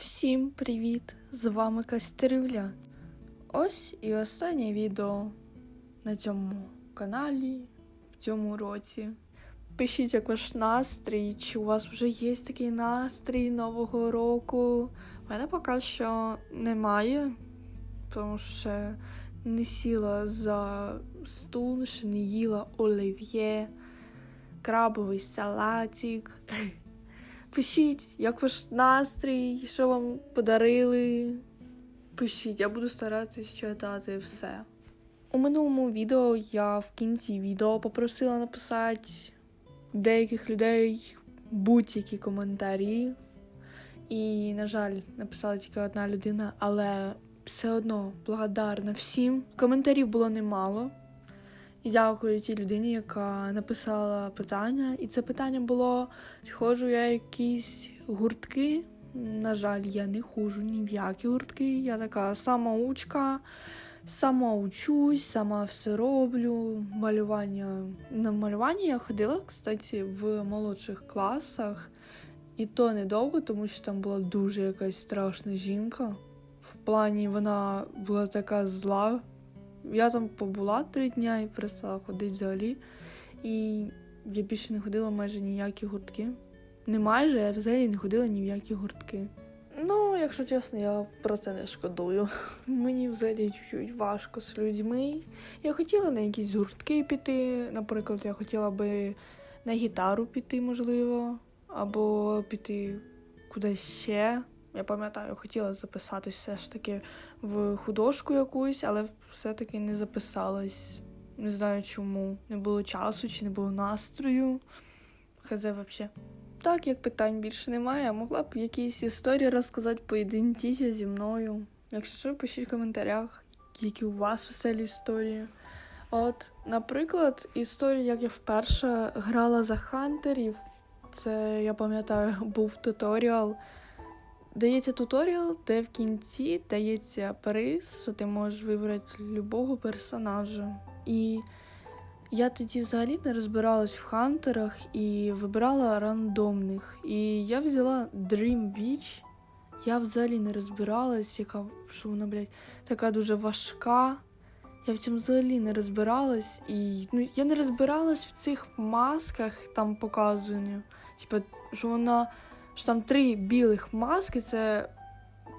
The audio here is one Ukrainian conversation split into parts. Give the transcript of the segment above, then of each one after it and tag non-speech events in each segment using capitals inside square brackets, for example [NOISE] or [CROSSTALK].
Всім привіт! З вами Кастерюля. Ось і останнє відео на цьому каналі в цьому році. Пишіть, як ваш настрій, чи у вас вже є такий настрій Нового року. У мене поки що немає, тому що не сіла за стул, ще не їла олів'є, крабовий салатик. Пишіть, як ваш настрій, що вам подарили. Пишіть, я буду старатися читати все. У минулому відео я в кінці відео попросила написати деяких людей будь-які коментарі. І, на жаль, написала тільки одна людина, але все одно благодарна всім. Коментарів було немало. Дякую тій людині, яка написала питання. І це питання було: чи ходжу я якісь гуртки. На жаль, я не ходжу ні в які гуртки. Я така самоучка, сама учусь, сама все роблю. Малювання. На малювання я ходила, кстати, в молодших класах. І то недовго, тому що там була дуже якась страшна жінка. В плані вона була така зла. Я там побула три дня і перестала ходити взагалі. І я більше не ходила майже ніякі гуртки. Не майже, я взагалі не ходила ні в які гуртки. Ну, якщо чесно, я про це не шкодую. [LAUGHS] Мені взагалі чуть-чуть важко з людьми. Я хотіла на якісь гуртки піти. Наприклад, я хотіла би на гітару піти, можливо, або піти кудись ще. Я пам'ятаю, хотіла записатись все ж таки в художку якусь, але все-таки не записалась. Не знаю чому. Не було часу чи не було настрою. Хз взагалі. Так, як питань більше немає, я могла б якісь історії розказати поєдинтіся зі мною. Якщо що, пишіть в коментарях, які у вас веселі історії. От, наприклад, історія, як я вперше грала за хантерів. Це, я пам'ятаю, був туторіал. Дається туторіал, де в кінці дається приз, що ти можеш вибрати любого персонажа. І я тоді взагалі не розбиралась в хантерах і вибирала рандомних. І я взяла Dream Witch. Я взагалі не розбиралась, яка що вона, блядь, така дуже важка. Я в цьому взагалі не розбиралась. І ну, я не розбиралась в цих масках, там показані. Типа, що вона що там три білих маски, це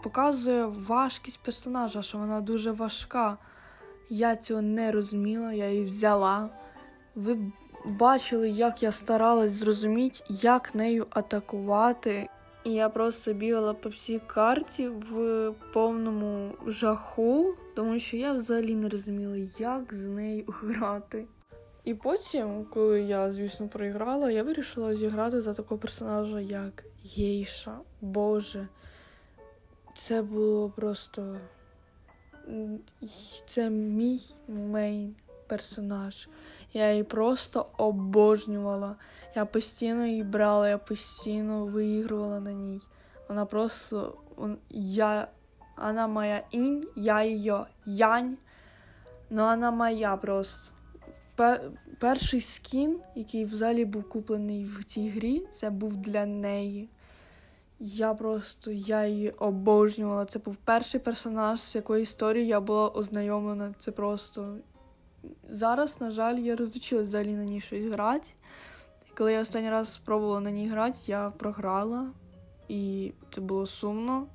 показує важкість персонажа, що вона дуже важка. Я цього не розуміла, я її взяла. Ви бачили, як я старалась зрозуміти, як нею атакувати. І я просто бігала по всій карті в повному жаху, тому що я взагалі не розуміла, як з нею грати. І потім, коли я, звісно, проіграла, я вирішила зіграти за такого персонажа, як Гейша. Боже. Це було просто. Це мій мейн персонаж. Я її просто обожнювала. Я постійно її брала, я постійно виігрувала на ній. Вона просто. Я. Вона моя інь, я її янь. Ну, вона моя просто перший скін, який взагалі був куплений в цій грі, це був для неї. Я просто я її обожнювала. Це був перший персонаж, з якої історії я була ознайомлена. Це просто зараз, на жаль, я розучилась взагалі на ній щось грати. Коли я останній раз спробувала на ній грати, я програла, і це було сумно.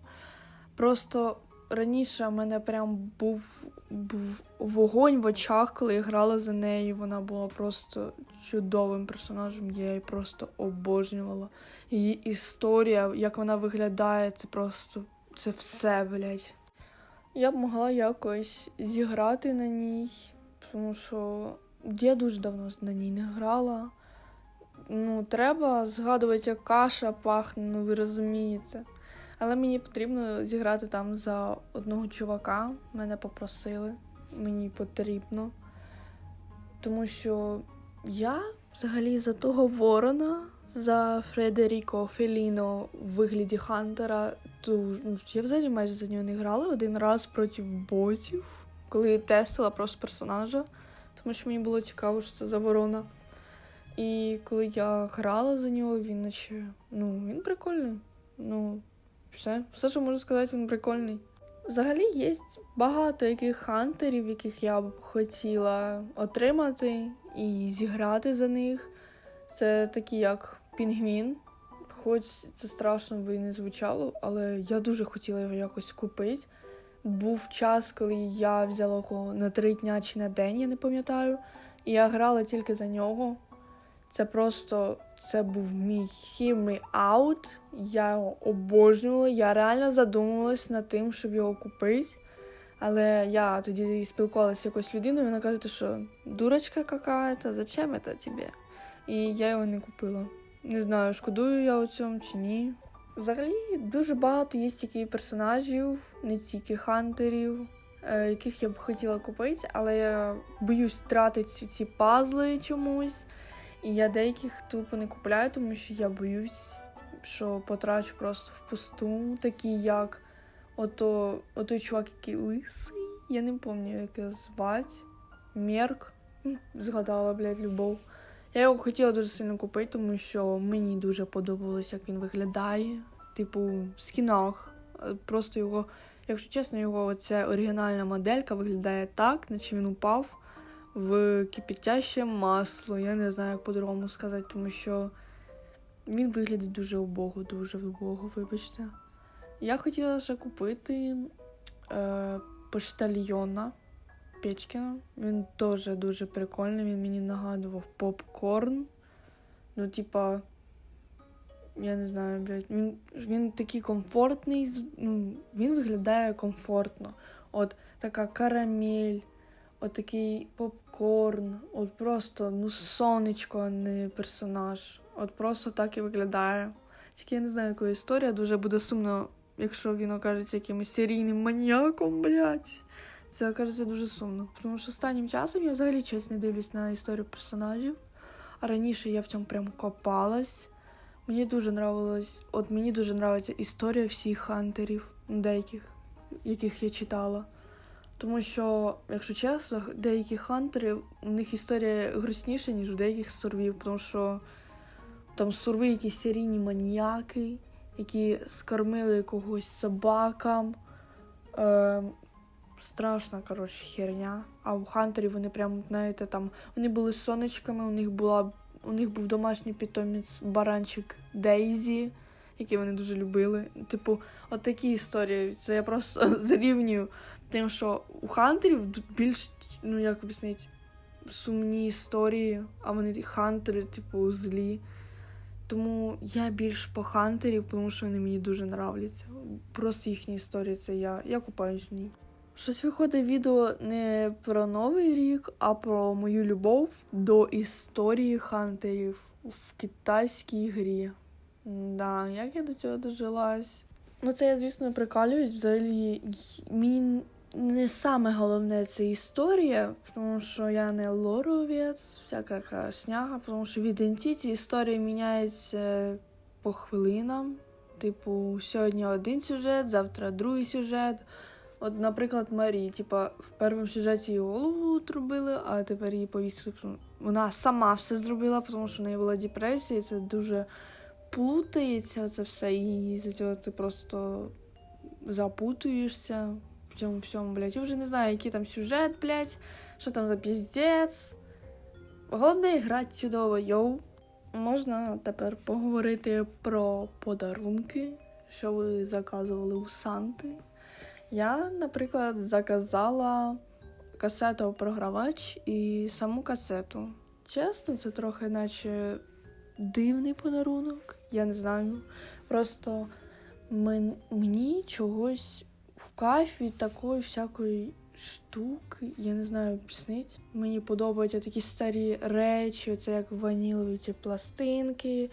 Просто раніше в мене прям був був вогонь в очах, коли я грала за нею. Вона була просто чудовим персонажем. Я її просто обожнювала. Її історія, як вона виглядає, це просто це все, блядь. Я б могла якось зіграти на ній, тому що я дуже давно на ній не грала. Ну, треба згадувати, як каша пахне, ну ви розумієте. Але мені потрібно зіграти там за одного чувака. Мене попросили, мені потрібно. Тому що я взагалі за того ворона, за Фредеріко Феліно в вигляді Хантера, то ну, я взагалі майже за нього не грала один раз проти ботів, коли тестила просто персонажа, тому що мені було цікаво, що це за ворона. І коли я грала за нього, він наче ну, він прикольний. Ну, все. Все, що можу сказати, він прикольний. Взагалі є багато яких хантерів, яких я б хотіла отримати і зіграти за них. Це такі як Пінгвін. Хоч це страшно би і не звучало, але я дуже хотіла його якось купити. Був час, коли я взяла його на три дня чи на день, я не пам'ятаю. І я грала тільки за нього. Це просто це був мій me out. Я його обожнювала. Я реально задумувалась над тим, щоб його купити. Але я тоді спілкувалася з якоюсь людиною, вона каже, що дурочка какая-то, зачем це тобі? І я його не купила. Не знаю, шкодую я у цьому чи ні. Взагалі дуже багато є таких персонажів, не тільки хантерів, е, яких я б хотіла купити, але я боюсь втратити ці пазли чомусь. І я деяких тупо не купляю, тому що я боюсь, що потрачу просто впусту, такі як ото, отой чувак, який лисий. Я не пам'ятаю, як його звати. Мерк. Згадала, блядь, любов. Я його хотіла дуже сильно купити, тому що мені дуже подобалось, як він виглядає. Типу, в скінах. Е, Просто його, якщо чесно, його оця оригінальна моделька виглядає так, наче він упав в кипятяще масло. Я не знаю, як по-другому сказати, тому що він виглядає дуже убого, дуже убого, вибачте. Я хотіла ще купити е, поштальйона Печкіна. Він теж дуже прикольний, він мені нагадував попкорн. Ну, типа, я не знаю, блядь, він, він такий комфортний, ну, він виглядає комфортно. От така карамель, от такий попкорн, от просто ну сонечко, а не персонаж. От просто так і виглядає. Тільки я не знаю, якої історія. Дуже буде сумно, якщо він окажеться якимось серійним маніяком, блядь. Це окажеться дуже сумно. Тому що останнім часом я взагалі чесно не дивлюсь на історію персонажів. А раніше я в цьому прям копалась. Мені дуже нравилось, от мені дуже нравиться історія всіх хантерів, деяких, яких я читала. Тому що, якщо чесно, деякі хантери, у них історія грустніша, ніж у деяких сурвів, тому що там сурви якісь серійні маніяки, які скормили когось собакам. Е, страшна, коротше, херня. А у хантерів вони прям, знаєте, там вони були сонечками, у них була у них був домашній питомець баранчик Дейзі, який вони дуже любили. Типу, от такі історії. Це я просто [LAUGHS] зрівнюю тим, що у хантерів тут більш, ну як об'яснити, сумні історії, а вони хантери, типу, злі. Тому я більш по хантерів, тому що вони мені дуже нравляться. Просто їхні історії це я. Я купаюсь в ній. Щось виходить відео не про новий рік, а про мою любов до історії хантерів в китайській грі. Да, як я до цього дожилась? Ну, це я, звісно, прикалююсь. Взагалі, мені не саме головне це історія, тому що я не лоровець, всяка шняга, тому що в ідентиті історія міняється по хвилинам. Типу, сьогодні один сюжет, завтра другий сюжет. От, наприклад, Марії, типа, в першому сюжеті її голову отрубили, а тепер її повісили. Вона сама все зробила, тому що в неї була депресія, і це дуже плутається це все, і за цього ти просто запутуєшся в цьому блядь. Я вже не знаю, який там сюжет, блядь, що там за піздець. Головне грати чудово, йоу. Можна тепер поговорити про подарунки, що ви заказували у Санти. Я, наприклад, заказала касету програвач і саму касету. Чесно, це трохи наче дивний подарунок. Я не знаю. Просто мен- мені чогось в кайф від такої всякої штуки. Я не знаю об'яснити. Мені подобаються такі старі речі, це як ванілові ці пластинки.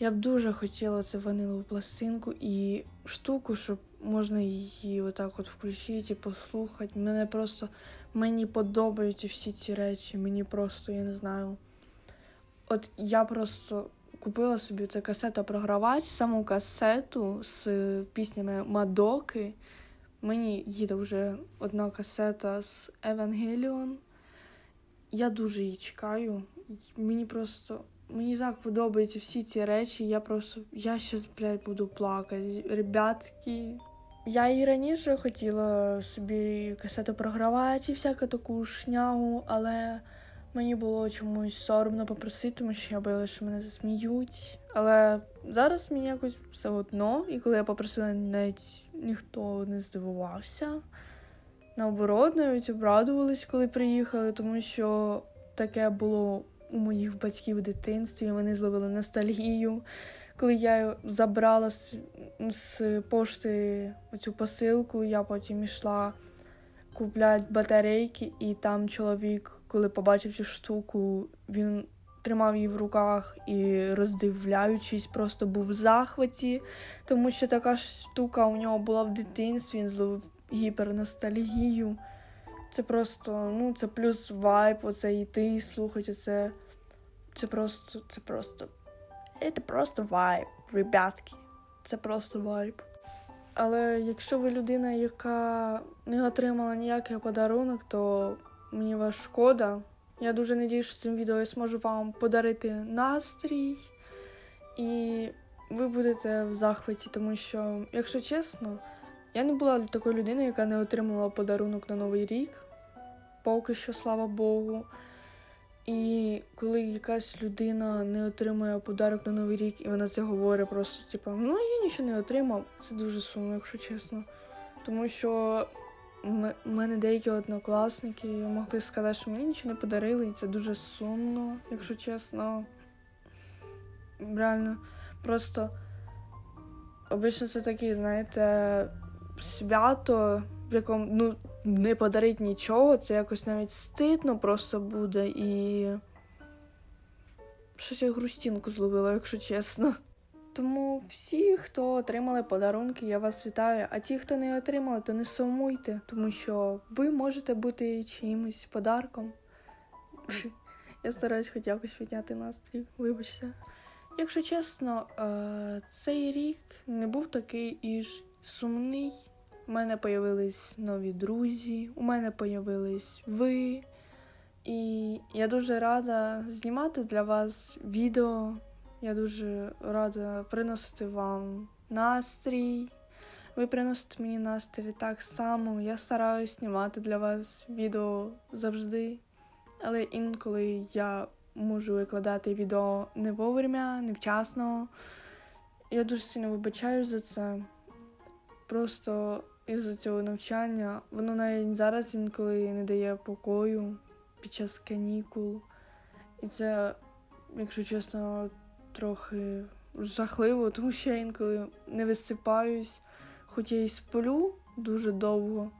Я б дуже хотіла це ванилову пластинку і штуку, щоб можна її отак от включити і послухати. Мене просто мені подобаються всі ці речі. Мені просто, я не знаю. От я просто купила собі це касета-програвач, саму касету з піснями Мадоки. Мені їде вже одна касета з Евангеліон. Я дуже її чекаю. Мені просто мені так подобаються всі ці речі. Я просто я щас, блядь, буду плакати. Ребятки. Я і раніше хотіла собі касету програвач і всяку таку шнягу, але мені було чомусь соромно попросити, тому що я боялася, що мене засміють. Але зараз мені якось все одно, і коли я попросила, навіть ніхто не здивувався. Наоборот, навіть обрадувались, коли приїхали, тому що таке було у моїх батьків в дитинстві. Вони зловили ностальгію. Коли я забрала з, з пошти цю посилку, я потім йшла купляти батарейки, і там чоловік, коли побачив цю штуку, він тримав її в руках і, роздивляючись, просто був в захваті, тому що така штука у нього була в дитинстві, він зловив гіперностальгію. Це просто, ну, це плюс вайб, оце йти, слухати, це, це просто, це просто, це просто вайб, ребятки. Це просто вайб. Але якщо ви людина, яка не отримала ніякий подарунок, то мені вас шкода. Я дуже надію, що цим відео я зможу вам подарити настрій, і ви будете в захваті, тому що, якщо чесно, я не була такою людиною, яка не отримувала подарунок на Новий рік, поки що, слава Богу. І коли якась людина не отримує подарок на Новий рік, і вона це говорить просто, типу, ну я нічого не отримав, це дуже сумно, якщо чесно. Тому що у мене деякі однокласники могли сказати, що мені нічого не подарили, і це дуже сумно, якщо чесно. Реально, просто обично це такі, знаєте, свято, в якому ну, не подарить нічого, це якось навіть стидно просто буде і. Щось я грустінку зловила, якщо чесно. Тому всі, хто отримали подарунки, я вас вітаю. А ті, хто не отримали, то не сумуйте, тому що ви можете бути чимось подарком. [LAUGHS] Я стараюсь хоч якось підняти настрій, вибачте. Якщо чесно, е, цей рік не був такий і ж сумний. У мене появились нові друзі, у мене появились ви. І я дуже рада знімати для вас відео. Я дуже рада приносити вам настрій. Ви приносите мені настрій так само. Я стараюсь знімати для вас відео завжди. Але інколи я можу викладати відео не вовремя, невчасно. Я дуже сильно вибачаю за це. Просто із-за цього навчання воно навіть зараз інколи не дає покою під час канікул. І це, якщо чесно, трохи жахливо, тому що я інколи не висипаюсь, хоч я і сплю дуже довго.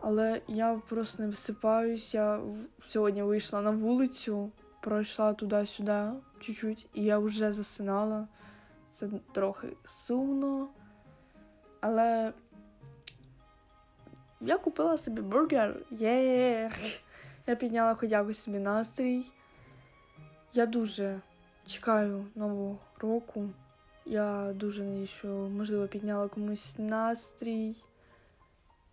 Але я просто не висипаюсь. Я сьогодні вийшла на вулицю, пройшла туди-сюди чуть-чуть, і я вже засинала. Це трохи сумно. Але я купила собі бургер. Є. Я підняла хоч якось собі настрій. Я дуже чекаю нового року. Я дуже надію, що можливо підняла комусь настрій.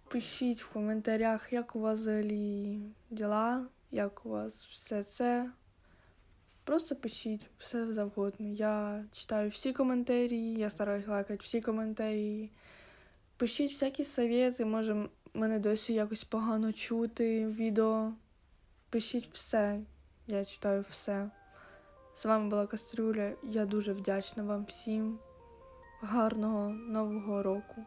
Пишіть в коментарях, як у вас взагалі діла, як у вас все це. Просто пишіть все завгодно. Я читаю всі коментарі, я стараюсь лайкати всі коментарі. Пишіть всякі совєти, може, мене досі якось погано чути відео. Пишіть все, я читаю все. З вами була Кастрюля. Я дуже вдячна вам всім. Гарного нового року.